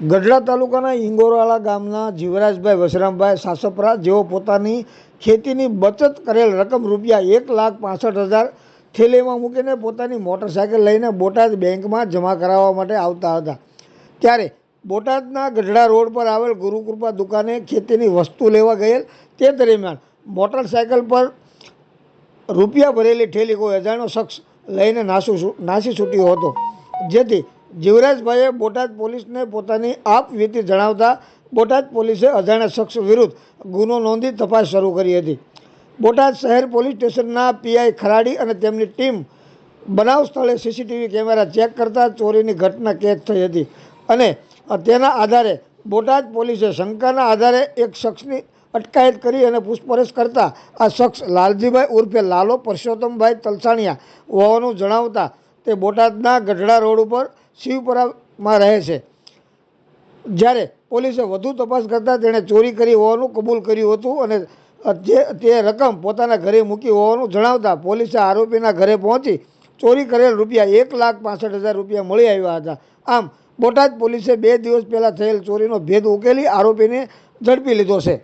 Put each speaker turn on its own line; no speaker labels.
ગઢડા તાલુકાના ઇંગોરાળા ગામના જીવરાજભાઈ વસરામભાઈ સાસપરા જેઓ પોતાની ખેતીની બચત કરેલ રકમ રૂપિયા એક લાખ પાસઠ હજાર થેલીમાં મૂકીને પોતાની મોટરસાયકલ લઈને બોટાદ બેંકમાં જમા કરાવવા માટે આવતા હતા. ત્યારે બોટાદના ગઢડા રોડ પર આવેલ ગુરુકૃપા દુકાને ખેતીની વસ્તુ લેવા ગયેલ. તે દરમિયાન મોટરસાયકલ પર રૂપિયા ભરેલી ઠેલી કોઈ અજાણ્યો શખ્સ લઈને નાસું નાસી છૂટ્યો હતો. જેથી જીવરાજભાઈએ બોટાદ પોલીસને પોતાની આપવીતી જણાવતા બોટાદ પોલીસે અજાણ્યા શખ્સ વિરુદ્ધ ગુનો નોંધી તપાસ શરૂ કરી હતી. બોટાદ શહેર પોલીસ સ્ટેશનના પીઆઈ ખરાડી અને તેમની ટીમ બનાવ સ્થળે સીસીટીવી કેમેરા ચેક કરતા ચોરીની ઘટના કેદ થઈ હતી અને તેના આધારે બોટાદ પોલીસે શંકાના આધારે એક શખ્સની અટકાયત કરી અને પૂછપરછ કરતા આ શખ્સ લાલજીભાઈ ઉર્ફે લાલો પરસોત્તમભાઈ તલસાણિયા હોવાનું જણાવતા તે બોટાદના ગઢડા રોડ ઉપર શિવપરામાં રહે છે. જ્યારે પોલીસે વધુ તપાસ કરતાં તેણે ચોરી કરી હોવાનું કબૂલ કર્યું હતું અને જે તે રકમ પોતાના ઘરે મૂકી હોવાનું જણાવતા પોલીસે આરોપીના ઘરે પહોંચી ચોરી કરેલ રૂપિયા એક લાખ પાસઠ હજાર રૂપિયા મળી આવ્યા હતા. આમ બોટાદ પોલીસે બે દિવસ પહેલાં થયેલ ચોરીનો ભેદ ઉકેલી આરોપીને ઝડપી લીધો છે.